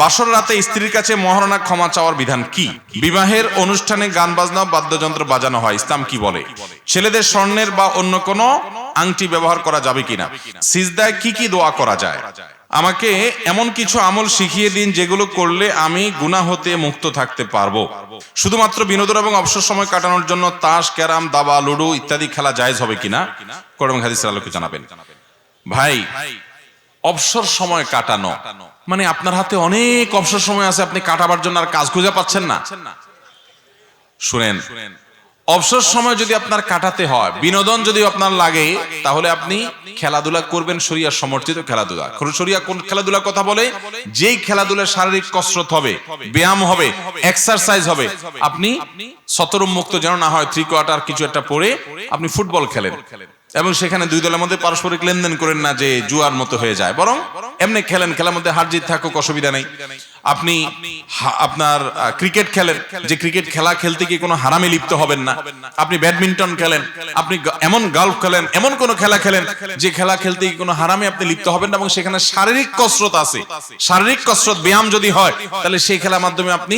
বাসর রাতে স্ত্রীর কাছে মহারণা ক্ষমা চাওয়ার বিধান কি? বিবাহের অনুষ্ঠানে গান বাজনা বাদ্যযন্ত্র বাজানো হয়, ইসলাম কি বলে? ছেলেদের স্বর্ণের বা অন্য কোনো আংটি ব্যবহার করা যাবে কিনা? সিজদায় কি কি দোয়া করা যায়? আমাকে এমন কিছু আমল শিখিয়ে দিন যেগুলো করলে আমি গুণা হতে মুক্ত থাকতে পারব। শুধুমাত্র বিনোদন এবং অবসর সময় কাটানোর জন্য তাস, ক্যারাম, দাবা, লুডো ইত্যাদি খেলা জায়েজ হবে কিনা? করম হাদিসের আলোকে জানাবেন। ভাই অবসর সময় কাটানো। মানে আপনার হাতে অনেক অবসর সময় আছে, আপনি কাটাবার জন্য আর কাজ খুঁজে পাচ্ছেন না। শুনেন, অবসর সময় যদি আপনার কাটাতে হয়, বিনোদন যদি আপনার লাগে, তাহলে আপনি খেলাধুলা করবেন শরিয়া সমর্থিত খেলাধুলা। শরিয়া কোন খেলাধুলার কথা বলে? যেই খেলাধুলার শারীরিক কসরত হবে, ব্যায়াম হবে এক্সারসাইজ হবে, আপনি সতরম মুক্ত যেন না হয় থ্রি কোয়ার্টার কিছু একটা পরে আপনি ফুটবল খেলেন। এবং সেখানে দুই দলের মধ্যে পারস্পরিক লেনদেন করেন না যে জুয়ার মতো হয়ে যায়। বরং এমনি খেলেন, খেলার মধ্যে হার জিত থাকুক, অসুবিধা নেই। আপনি আপনার ক্রিকেট খেলেন, যে ক্রিকেট খেলা খেলতে গিয়ে কোনো হারামে লিপ্ত হবেন না। আপনি ব্যাডমিন্টন খেলেন, আপনি এমন গল্ফ খেলেন, এমন কোনো খেলা খেলেন যে খেলা খেলতে গিয়ে কোনো হারামে আপনি লিপ্ত হবেন না এবং সেখানে শারীরিক কসরত আছে। শারীরিক কসরত, ব্যায়াম যদি হয়, তাহলে সেই খেলার মাধ্যমে আপনি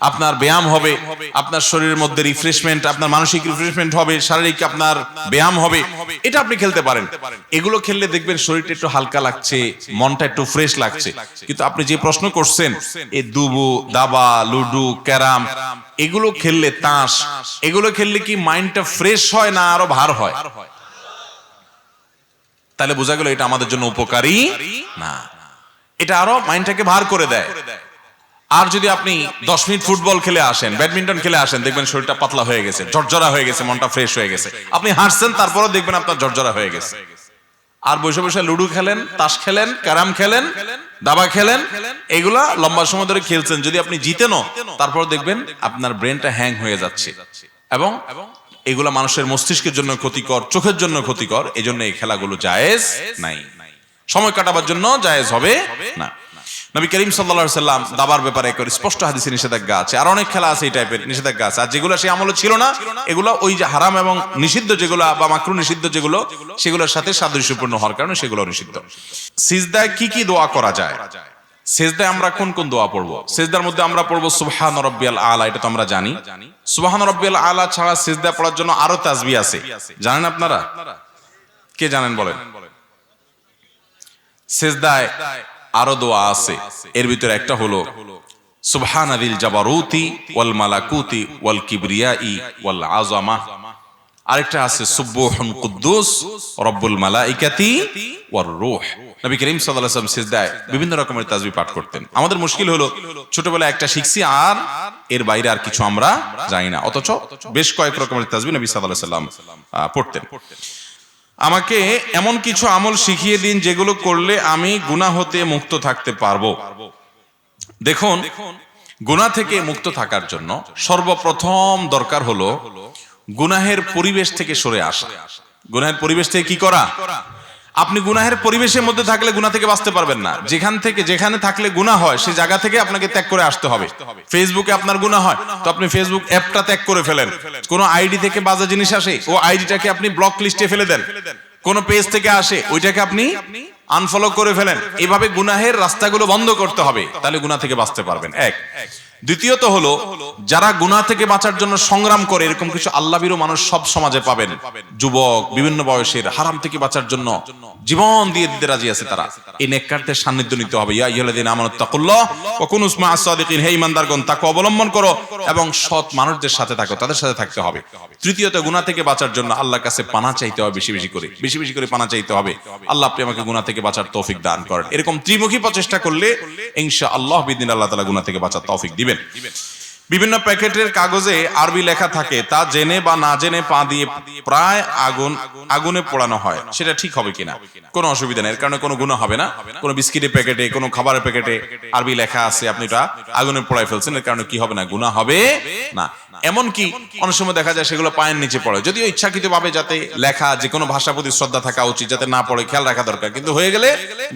আপনার ব্যায়াম হবে, আপনার শরীরের মধ্যে রিফ্রেশমেন্ট আপনার মানসিক রিফ্রেশমেন্ট হবে, শারীরিক আপনার ব্যায়াম হবে, এটা আপনি খেলতে পারেন। এগুলো খেললে দেখবেন শরীরটা একটু হালকা লাগছে, মনটা একটু ফ্রেশ লাগছে। কিন্তু আপনি যে প্রশ্ন করছেন, এই দুবু, দাবা, লুডু, ক্যারাম, এগুলো খেললে তাস, এগুলো খেললে কি মাইন্ডটা ফ্রেশ হয় না আরও ভার হয়? তাহলে বোঝা গেল এটা আমাদের জন্য উপকারী না। এটা আরও মাইন্ডটাকে ভার করে দেয়। আর যদি আপনি দশ মিনিট ফুটবল খেলে আসেন, ব্যাডমিন্টন খেলে আসেন, দেখবেন শরীরটা পাতলা হয়ে গেছে জর্জরা হয়ে গেছে, মনটা ফ্রেশ হয়ে গেছে। আপনি হাসছেন তারপরও দেখবেন আপনার জর্জরা হয়ে গেছে। আর বসে বসে লুডু খেলেন, তাস খেলেন, ক্যারাম খেলেন, দাবা খেলেন, এগুলা লম্বা সময় ধরে খেলছেন। যদি আপনি জিতেনও তারপর দেখবেন আপনার ব্রেনটা হ্যাং হয়ে যাচ্ছে। এবং এগুলা মানুষের মস্তিষ্কের জন্য ক্ষতিকর, চোখের জন্য ক্ষতিকর, এজন্য এই খেলাগুলো জায়েজ নাই। সময় কাটাবার জন্য জায়েজ হবে না। নবী করিম সাল্লা সাল্লাম দাবার ব্যাপারে করে স্পষ্ট হাদিসে নিষেধাজ্ঞা আছে। আর অনেক খেলা আছে এই টাইপের নিষেধাজ্ঞা আছে। আর যেগুলো সেই আমলে ছিল না, এগুলো ওই যে হারাম এবং নিষিদ্ধ যেগুলো বা মাকরু নিষিদ্ধ যেগুলো, সেগুলোর সাথে সাদৃশ্যপূর্ণ হওয়ার কারণে সেগুলো নিষিদ্ধ। সিজদায় কি কি দোয়া করা যায়? সেজদায় আমরা কোন কোন দোয়া পড়ব? সেজদার মধ্যে আমরা পড়ব সুবহান রব্বিয়াল আলা, এটা তো আমরা জানি। সুবহান রব্বিয়াল আলা ছাড়া সেজদা পড়ার জন্য আরও তাজবি আছে। জানেন আপনারা? কে জানেন বলেন? সেজদায় আরও দোয়া আছে। এর ভিতরে একটা হলো সুবহান আদিল জাবারুতি ওয়াল মালাকুতি ওয়াল কিবরিয়াই ওয়াল আজামা আরেকটা আছে সুব্বুহুন কুদ্দুস রব্বুল মালাইকাতি ওয়ার রূহ। নবী করিম সাল্লাল্লাহু আলাইহি সিজদায় বিভিন্ন রকমের তাসবিহ পাঠ করতেন। আমাদের মুশকিল হলো, ছোটবেলায় একটা শিখছি আর এর বাইরে আর কিছু আমরা জানি না। অথচ বেশ কয়েক রকমের তাসবিহ নবী সাল্লাল্লাহু আলাইহি সাল্লাম পড়তেন। আমাকে এমন কিছু আমল শিখিয়ে দিন যেগুলো করলে আমি গুণা হতে মুক্ত থাকতে পারব। দেখুন গুণা থেকে মুক্ত থাকার জন্য সর্বপ্রথম দরকার হলো গুনাহের পরিবেশ থেকে সরে আসা। গুনাহের পরিবেশ থেকে কি করা? আপনি গুনাহের পরিবেশের মধ্যে থাকলে গুনা থেকে বাঁচতে পারবেন না। যেখান থেকে যেখানে থাকলে গুনাহ হয় সেই জায়গা থেকে আপনাকে ত্যাগ করে আসতে হবে। ফেসবুকে আপনার গুনাহ হয়, তো আপনি ফেসবুক অ্যাপটা ত্যাগ করে ফেলেন। কোনো আইডি থেকে বাজে জিনিস আসে, ও আইডিটাকে আপনি ব্লক লিস্টে ফেলে দেন। কোন পেজ থেকে আসে, ওইটাকে আপনি আনফলো করে ফেলেন। এইভাবে গুনাহের রাস্তাগুলো বন্ধ করতে হবে, তাহলে গুনা থেকে বাঁচতে পারবেন। এক। দ্বিতীয়ত হলো, যারা গুনাহ থেকে বাঁচার জন্য সংগ্রাম করে, এরকম কিছু আল্লাবিরও মানুষ সব সমাজে পাবেন। যুবক, বিভিন্ন বয়সের, হারাম থেকে বাঁচার জন্য জীবন দিয়ে দিতে রাজি আছে তারা। এই নেককারদের সান্নিধ্য নিতে হবে। ইয়া ইহলাদিন আমানত তাকুল্লাহ ওয়া কুনুস মা আসাদিকিন হে ইমানদারগণ তাকে অবলম্বন করো এবং সৎ মানুষদের সাথে থাকো, তাদের সাথে থাকতে হবে। তৃতীয়ত, গুনাহ থেকে বাঁচার জন্য আল্লাহর কাছে পানা চাইতে হবে বেশি বেশি করে, বেশি বেশি করে পানা চাইতে হবে। আল্লাহ আপনি আমাকে গুনাহ থেকে বাঁচার তৌফিক দান করেন। এরকম ত্রিমুখী প্রচেষ্টা করলে ইনশা আল্লাহ বিদিন আল্লাহ তাআলা গুনাহ থেকে বাঁচার তৌফিক দিবেন। দিবেন বিভিন্ন প্যাকেটের কাগজে আরবি লেখা থাকে, তা জেনে বা না জেনে পা দিয়ে প্রায় আগুন, আগুনে পোড়ানো হয়। সেটা ঠিক হবে কিনা? কোনো অসুবিধা নেই, এর কারণে কোনো গুণ হবে না। কোনো বিস্কিটের প্যাকেটে, কোনো খাবারের প্যাকেটে আরবি লেখা আছে, আপনি এটা আগুনে পোড়াই ফেলছেন, এর কারণে কি হবে না? গুণা হবে না। এমনকি অনেক সময় দেখা যায় সেগুলো পায়ের নিচে পড়ে। যদিও ইচ্ছাকৃত ভাবে যাতে লেখা যে কোনো ভাষা প্রতি শ্রদ্ধা থাকা উচিত, যাতে না পড়ে, খেয়াল রাখা দরকার। কিন্তু হয়ে গেলে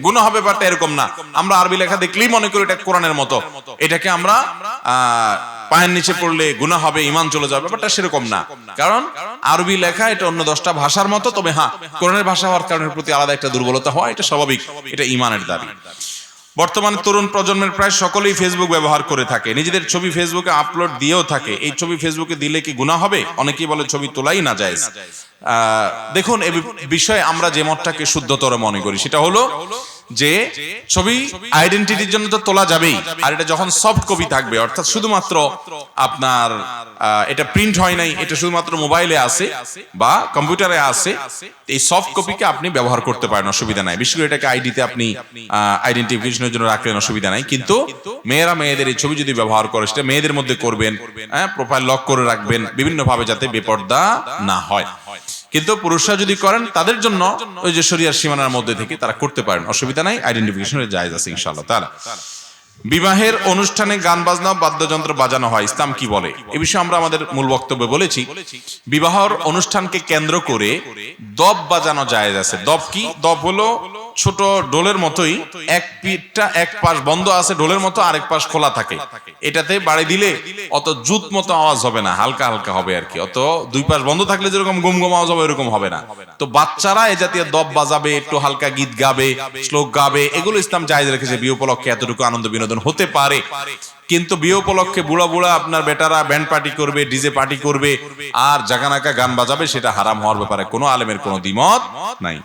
গুণ হবে ব্যাপারটা এরকম না। আমরা আরবি লেখা দেখলেই মনে করি এটা কোরআনের মতো। এটাকে আমরা পায়ের নিচে পড়লে গুণা হবে ইমান চলে যাবে, ব্যাপারটা সেরকম না। কারণ আরবি লেখা, এটা অন্য দশটা ভাষার মতো, তবে হ্যাঁ কোরআনের ভাষা হওয়ার কারণের প্রতি আলাদা একটা দুর্বলতা হয় এটা স্বাভাবিক, এটা ইমানের দাবি। বর্তমানে তরুণ প্রজন্মের প্রায় সকলেই ফেসবুক ব্যবহার করে থাকে, নিজেদের ছবি ফেসবুকে আপলোড দিয়েও থাকে। এই ছবি ফেসবুকে দিলে কি গুনাহ হবে? অনেকেই বলে ছবি তোলাই না যায় দেখুন, এ বিষয়ে আমরা যে মতটাকে শুদ্ধতর মনে করি, সেটা হলো যে ছবি আইডেন্টিটির জন্য তো তোলা যাবেই। আর এটা যখন সফট কপি থাকবে, অর্থাৎ শুধুমাত্র আপনার এটা প্রিন্ট হয় নাই, এটা শুধুমাত্র মোবাইলে আছে বা কম্পিউটারে আছে, এই সফট কপিকে আপনি ব্যবহার করতে পারেন, অসুবিধা নাই। বিশেষ করে এটাকে আইডিতে আপনি আইডেন্টিফিকেশনের জন্য রাখলেন, অসুবিধা নাই। কিন্তু মেয়েরা মেয়েদের এই ছবি যদি ব্যবহার করে, সেটা মেয়েদের মধ্যে করবেন হ্যাঁ প্রোফাইল লক করে রাখবেন বিভিন্ন ভাবে যাতে বেপর্দা না হয়। কিন্তু পুরুষরা যদি করেন, তাদের জন্য ওই যে শরিয়ার সীমানার মধ্যে থেকে তারা করতে পারেন। অসুবিধা নাই আইডেন্টিফিকেশনের জায়জ আছে ইনশাআল্লাহ। তাহলে বিবাহের অনুষ্ঠানে গান বাজনা, বাদ্যযন্ত্র বাজানো হয়, ইসলাম কি বলে? এ বিষয়ে আমরা আমাদের মূল বক্তব্যে বলেছি। বিবাহর অনুষ্ঠানকে কেন্দ্র করে দব বাজানো জায়েজ আছে। দব কি? দব হলো ছোট ডোলের মতোই এক পিঠটা এক পাশ বন্ধ আছে, ডোলের মতো আরেক পাশ খোলা থাকে। এটাতে বাড়ি দিলে অত জুত মতো আওয়াজ হবে না, হালকা হালকা হবে আর কি। অত দুই পাশ বন্ধ থাকলে যেরকম গুম গুম আওয়াজ হবে এরকম হবে না। তো বাচ্চারা এ জাতীয় দব বাজাবে, একটু হালকা গীত গাবে, শ্লোক গাবে, এগুলো ইসলাম জায়েজ রেখেছে। বিয়ে উপলক্ষে এতটুকু আনন্দ বিনোদন হতে পারে। কিন্তু বিয়ে উপলক্ষে বুড়া বুড়া আপনার বেটারা ব্যান্ড পার্টি করবে, ডিজে পার্টি করবে, আর জাগানাকা গান বাজাবে, সেটা হারাম হওয়ার ব্যাপারে কোনো আলেমের কোনো দ্বিমত নাই।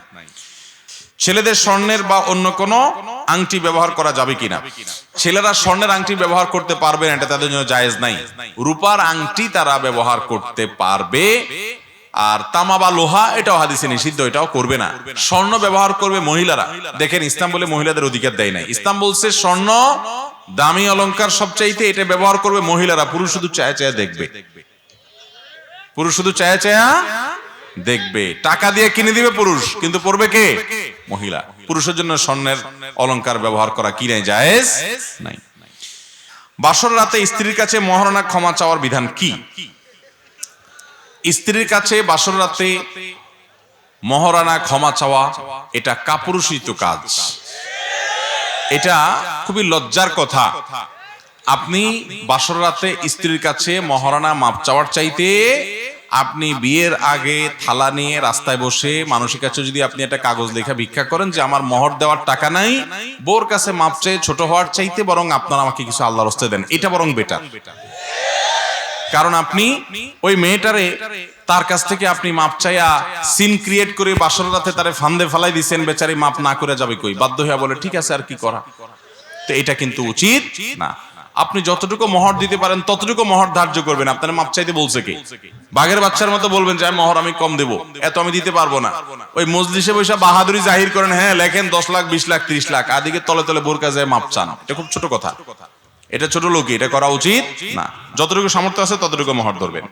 ছেলেদের স্বর্ণের বা অন্য কোনো আংটি ব্যবহার করা যাবে কিনা? ছেলেরা স্বর্ণের আংটি ব্যবহার করতে পারবে না, এটা তাদের জন্য জায়েজ নাই। রূপার আংটি তারা ব্যবহার করতে পারবে, আর তামা বা লোহা, এটাও হাদিসে নিষিদ্ধ, এটাও করবে না। স্বর্ণ ব্যবহার করবে মহিলারা। দেখেন, ইসলাম বলে মহিলাদের অধিকার দেয় নাই। ইসলাম স্বর্ণ দামি অলংকার সবচাইতে এটা ব্যবহার করবে মহিলারা। পুরুষ শুধু চায়া চায়া দেখবে। পুরুষ শুধু চায়া চায়া দেখবে। টাকা দিয়ে কিনে দিবে পুরুষ, কিন্তু পড়বে কে? মহিলা। পুরুষের জন্য স্বর্ণের অলংকার ব্যবহার করা কি নাই, জায়েজ? নাই। বাসর রাতে স্ত্রীর কাছে মহারণা ক্ষমা চাওয়ার বিধান কি? স্ত্রীর কাছে বাসর রাতে মহারানা ক্ষমা চাওয়া, এটা কাপুরুষিত কাজ। এটা খুবই লজ্জার কথা। আপনি বাসর রাতে স্ত্রীর কাছে মহারানা মাপ চাওয়ার চাইতে আপনি বিয়ের আগে থালা নিয়ে রাস্তায় বসে মানুষের কাছে যদি আপনি একটা কাগজ লেখা ভিক্ষা করেন যে আমার মহর দেওয়ার টাকা নাই বোর কাছে মাপ চেয়ে ছোট হওয়ার চাইতে বরং আপনারা আমাকে কিছু আল্লাহ রস্তে দেন। এটা বরং বেটার কারণ আপনি ওই মেয়েটারে তার কাছ থেকে আপনি মাপ চাইয়া সিন ক্রিয়েট করে বাসর রাতে তারে ফান্দে ফালাই দিচ্ছেন বেচারি মাপ না করে যাবে কই? বাধ্য হইয়া বলে, ঠিক আছে, আর কি করা? তো এটা কিন্তু উচিত না। আপনি যতটুকু মহর দিতে পারেন, ততটুকু মহর ধার্য করবেন। আপনার মাপ চাইতে বলছে কি? বাঘের বাচ্চার মতো বলবেন যে মহর, আমি কম দেবো। এত আমি দিতে পারব না। ওই মজলিসে বসে বাহাদুরি জাহির করেন হ্যাঁ লেখেন দশ লাখ, বিশ লাখ, ত্রিশ লাখ। আদিকে তলে তলে বোরকা যায় মাপ চান। এটা খুব ছোট কথা। এটা ছোট লোকই, এটা করা উচিত না। যতটুকু সামর্থ্য আছে, ততটুকু মহর ধরবেন।